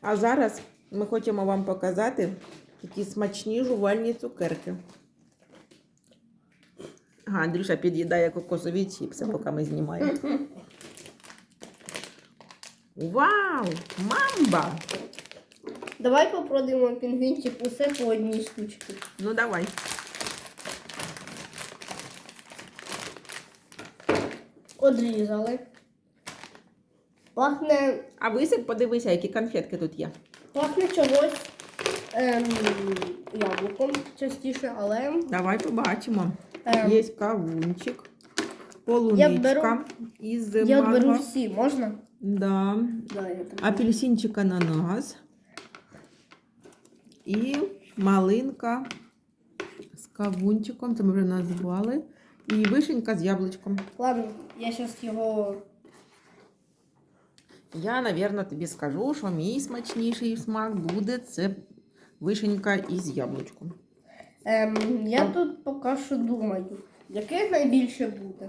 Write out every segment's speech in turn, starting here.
А зараз ми хочемо вам показати такі смачні жувальні цукерки. Ага, Андрюша під'їдає кокосові чіпси, поки ми знімаємо. Вау! Мамба! Давай попробуємо пінгвінчик усе по одній штучці. Ну давай. Одрізали. Пахне, А висип, подивися, які конфетки тут є. пахне чогось ем, яблуком частіше, але Давай побачимо. ем, Є кавунчик, полуничка беру- із я манго. беру всі, можна? Да. Да, я. Апельсинчик ананас. І малинка з кавунчиком, це ми вже назвали. І вишенька з яблучком. Ладно, я зараз його. Я, напевно, тобі скажу, що мій смачніший смак буде це вишенька із яблучком. Ем, я тут поки що думаю, яке найбільше буде.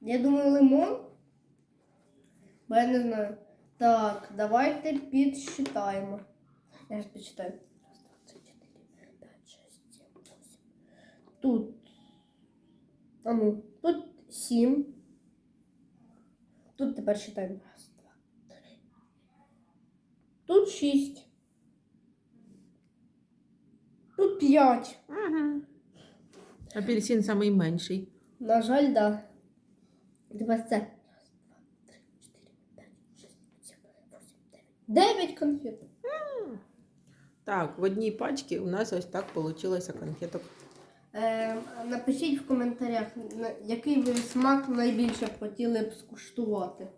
Я думаю, лимон. Бо я не знаю. Так, давайте підсчитаємо. Я ж підсчитаю. Раз, два, три, чотири, п'ять, шість, сім, восемь. Тут. А ну, тут сім. Тут тепер считаємо. Раз, два, три. Тут шість. Тут п'ять. Угу. Апельсин самий менший. На жаль, да. Тепер це. Раз, два, три, чотири, п'ять, шість, сім, восемь, дев'ять. Дев'ять конфет. Так, в одній пачці у нас ось так вийшло конфеток. Е, напишіть в коментарях, який ви смак найбільше хотіли б скуштувати.